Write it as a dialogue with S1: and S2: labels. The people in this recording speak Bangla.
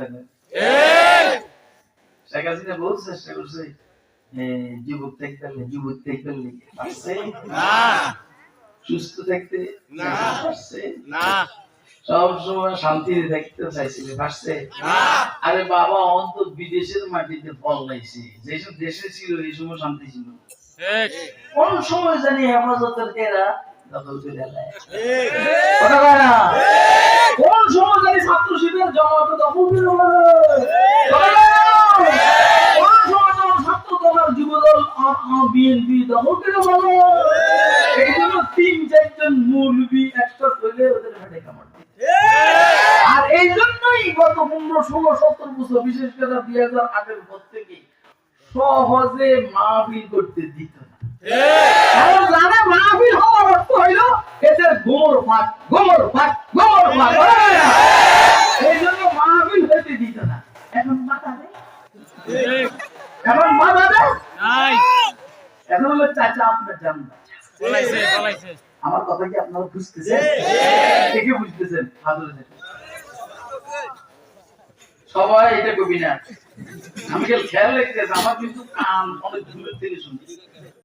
S1: কথা কয় শেখ হাসিনা বহু চেষ্টা করছে। যুবক থাকতে হলে যুবক থাকতে হলে পারছে? সুস্থ থাকতে
S2: না।
S1: পারছে?
S2: না।
S1: সব শান্তিতে থাকতে চাইছিল পারছে? আরে বাবা অন্ত বিদেশের মাটিতে ফল লাইছে যেসব দেশে ছিল এই সময় শান্তি ছিল। কোন সময় জানি হেফাজতের এরা দখল করে নেয়? কথা না? বিএনপি দখল করে বলো এই জন্য তিন চারজন মৌলবি একটা তৈলে ওদের হাটে কামড় আর এই জন্যই গত পনেরো ষোলো সত্তর বছর বিশেষ করে দুই হাজার আটের পর থেকে সহজে মাহফিল করতে দিত না। কারণ জানে মাহফিল হওয়ার অর্থ হইল এদের গোমর ফাঁক গোমর ফাঁক গোমর ফাঁক এখন মাথা নেই নাই এখন হলো চাচা আপনার জান আমার কথা কি আপনারা বুঝতেছেন দেখে বুঝতেছেন সবাই এটা কবি না আমি খেয়াল রেখেছি আমার কিন্তু কান অনেক দূরের থেকে শুনি